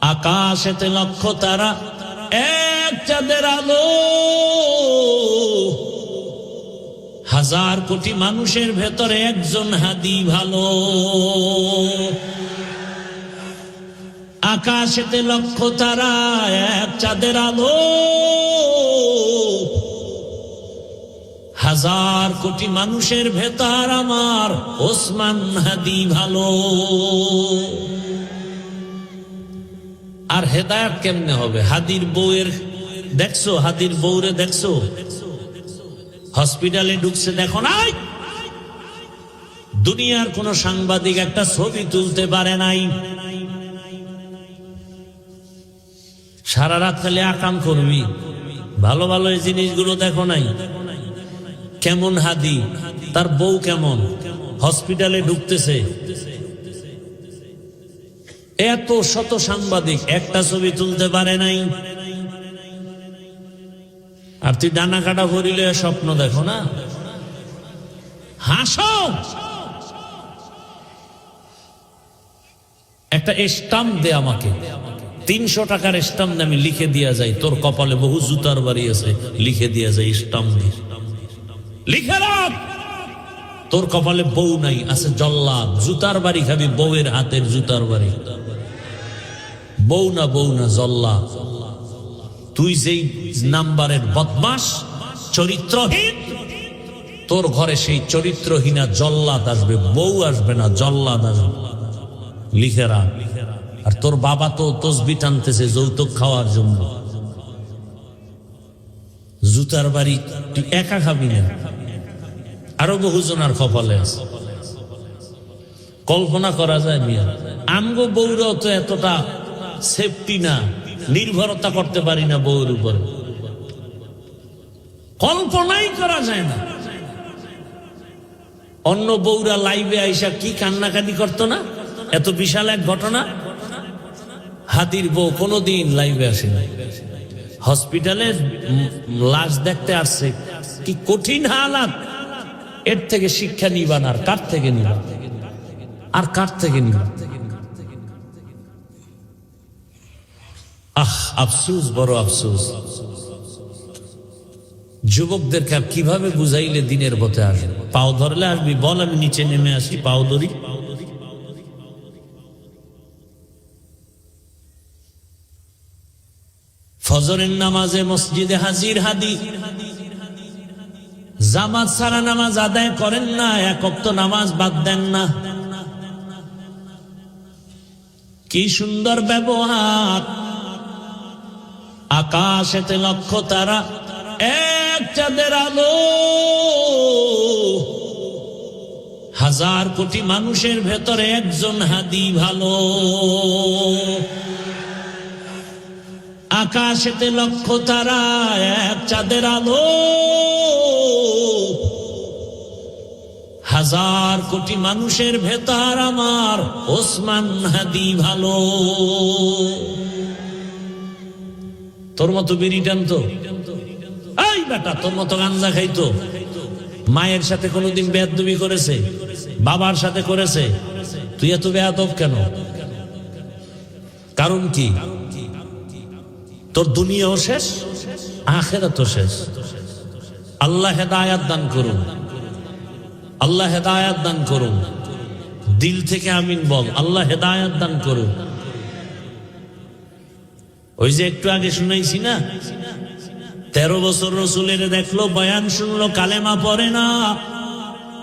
আকাশেতে লক্ষ তারা এক চাঁদের আলো। হাজার কোটি মানুষের ভেতরে একজন হাদি ভালো। আকাশেতে লক্ষ তারা এক চাঁদের আলো। হাজার কোটি মানুষের ভেতর আমার ওসমান হাদি ভালো। আর হেদায়ত কেমনে হবে? হাদির বউয়ের দেখছ? হাদির বউরে দেখছ? হসপিটালে ঢুকছে, দেখো নাই দুনিয়ার কোন সাংবাদিক একটা ছবি তুলতে পারে নাই। সারা রাত খালি আকাম করবি। ভালো ভালো এই জিনিসগুলো দেখো নাই। কেমন হাদি? তার বউ কেমন? হসপিটালে ঢুকতেছে। এত শত সাংবাদিক একটা ছবি তুলতে পারে নাই। আর তুই ডানা কাটা করিলে স্বপ্ন দেখো না? হাসো! একটা স্টাম্প দে আমাকে। তিনশো টাকার স্টাম্প আমি লিখে দিয়া যাই। তোর কপালে বহু জুতার বাড়ি আছে, লিখে দিয়া যাই স্টাম্প দিয়ে। লিখে রাখ! তোর কপালে বউ নাই, আছে জল্লাদ। জুতার বাড়ি খাবি, বউয়ের হাতের জুতার বাড়ি। বউ না বউ না জল্লা তুই যেই নাম্বারের বদমাস, চরিত্রহীন, তোর ঘরে সেই চরিত্রহীনা জল্লাদ আসবে, বউ আসবে না, জল্লাদ আসবে। লিখে রাখ। আর তোর বাবা তো তসবি টানতেছে যৌতুক খাওয়ার জন্য। জুতার বাড়ি তুই একা খাবি না। আরও বহুজনার কপালে আছে। কল্পনা করা যায় মিয়া। আমগো বউরাও তো এতটা সেফটি না নির্ভরতা করতে পারি না বউর উপরে কল্পনাই করা যায় না। অন্য বউরা লাইভে আইসা কি কান্নাকাটি করতো না? এত বিশাল এক ঘটনা। হাতির বউ কোনোদিন লাইভে আসেনি হসপিটালে লাশ দেখতে আসছে। কি কঠিন হালাত। এর থেকে শিক্ষা নিবান আর কার থেকে নিবান আর কার থেকে নিবান আহ, আফসুস, বড় আফসুস। যুবকদেরকে আর কীভাবে বুঝাইলে দিনের পথে আসবে? পাও ধরলে আসবি, বল, আমি নিচে নেমে আসি, পাও ধরি। ফজরের নামাজে মসজিদে হাজির হাদি। জামাত সারা নামাজ আদায় করেন না একক তো নামাজ বাদ দেন না। কি সুন্দর ব্যবহার। আকাশেতে লক্ষ তারা এক চাঁদের আলো। হাজার কোটি মানুষের ভেতরে একজন হাদি ভালো। আকাশেতে লক্ষ তারা এক চাঁদের আলো। হাজার কোটি মানুষের ভেতর আমার ওসমান হাদি ভালো। তোর মতো বিড়ি টানতো এই বেটা, তোর মতো গাঞ্জা খাইতো। মায়ের সাথে কোনোদিন বেয়াদবি করেছে, বাবার সাথে করেছে। তুই এত বেয়াদব কেন? কারণ কি? তোর দুনিয়াও শেষ আখেরা তো শেষ। আল্লাহ হেদায়াত দান করুন। আল্লাহ হেদায়াত দান করুন। দিল থেকে আমিন বল, আল্লাহ হেদায়াত দান করুন। ওই যে একটু আগে শুনাইছি না? তেরো বছর রসুলের দেখল, বয়ান শুনলো, কালেমা পড়ে না।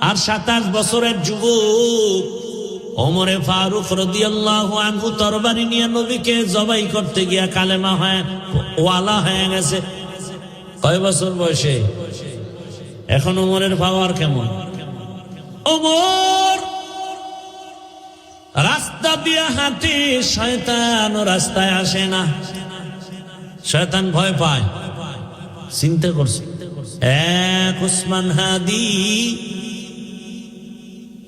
আর সাতাশ বছরের যুবক, ওমরে ফারুক রদিয়াল্লাহু আনহু তরবারি নিয়ে নবীকে জবাই করতে গিয়া কালেমা হয়, ওয়ালা হয়ে গেছে। কয় বছর বয়সে? এখন ওমরের পাওয়ার কেমন? ওমর রাস্তা দিয়ে হাঁটি শয়তান রাস্তায় আসে না। শয়তান ভয় পায়। চিন্তা করছে। এক উসমান হাদি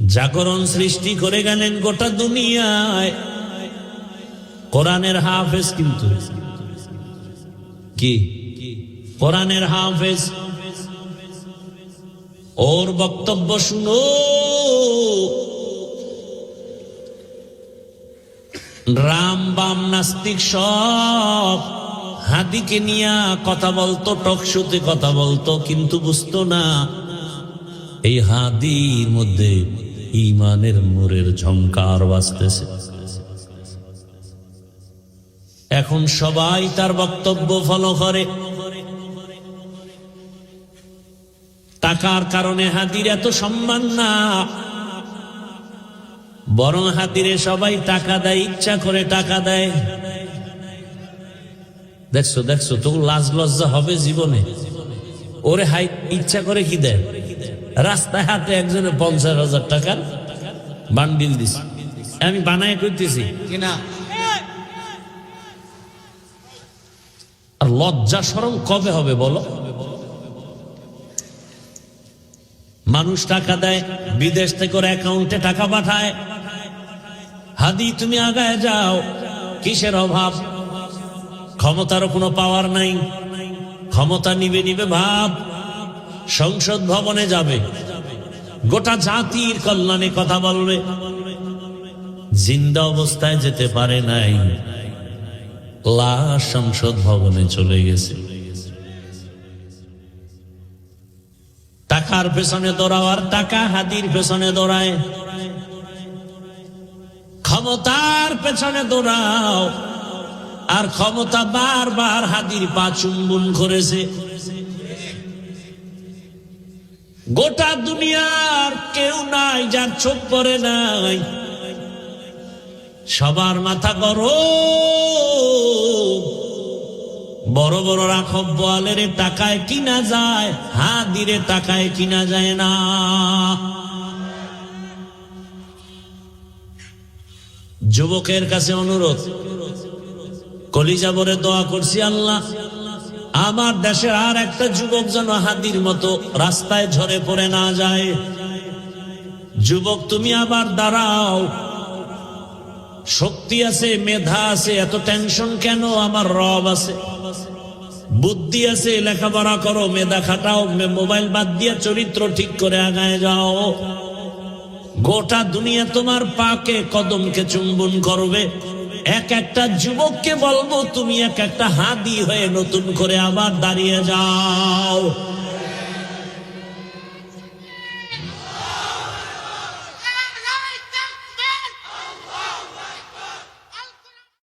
জাগরণ সৃষ্টি করে গেলেন গোটা দুনিয়ায়। কোরআনের হাফেজ কিন্তু। কি? কোরআনের হাফেজ ওর বক্তব্য শুনো। রাম বাম নাস্তিক সব হাদিকে নিয়ে কথা বলতো, টকশোতে কথা বলতো, কিন্তু বুঝতো না। এই হাদির মধ্যে ইমানের মোরের ঝংকার বাজতেছে। এখন সবাই তার বক্তব্য ফলো করে। টাকার কারণে হাতির এত সম্মান না। বরং হাতিরে সবাই টাকা দেয় ইচ্ছা করে টাকা দেয়। দেখছ দেখছ তো লাজ লজ্জা হবে জীবনে। ওরে হাই ইচ্ছা করে কি দেয়? রাস্তায় হাতে একজনে পঞ্চাশ হাজার টাকার বান্ডিল দিস আমি বানায় করতেছি কিনা? আর লজ্জা সরম কবে হবে বলো? মানুষ টাকা দেয়, বিদেশ থেকে অ্যাকাউন্টে টাকা পাঠায়। হাদি, তুমি আগায় যাও। কিসের অভাব? ক্ষমতারও কোনো পাওয়ার নাই। ক্ষমতা নিবে নিবে ভাব। সংসদ ভবনে যাবে। গোটা জাতির কল্যাণে কথা বলবে। জিন্দা অবস্থায় যেতে পারে নাই। লাশ সংসদ ভবনে চলে গেছে। টাকার পেছনে দৌড়াও আর টাকা হাতির পেছনে দৌড়ায়। ক্ষমতার পেছনে দৌড়াও। আর ক্ষমতা বারবার হাতির পা চুম্বন করেছে। গোটা দুনিয়ার কেউ নাই, যার চোখ পরে নাই। সবার মাথা গরম। বড় বড় রাখব বোয়ালের টাকায় কিনা যায়, হাদিরে টাকায় কিনা যায় না। যুবকের কাছে অনুরোধ, কলিজা বলে দোয়া করছি আল্লাহ, আমার দেশের আর একটা যুবক যেন হাদির মতো রাস্তায় ঝরে পড়ে না যায়। যুবক, তুমি আবার দাঁড়াও। শক্তি আছে, মেধা আছে, এত টেনশন কেন? আমার রব আছে। বুদ্ধি আছে, লেখাপড়া করো, মেধা খাটাও মোবাইল বাদ দিয়ে চরিত্র ঠিক করে আগায় যাও। গোটা দুনিয়া তোমার পাকে কদমকে চুম্বন করবে। এক একটা যুবককে বলব, তুমি এক একটা হাদি হয়ে নতুন করে আবার দাঁড়িয়ে যাও।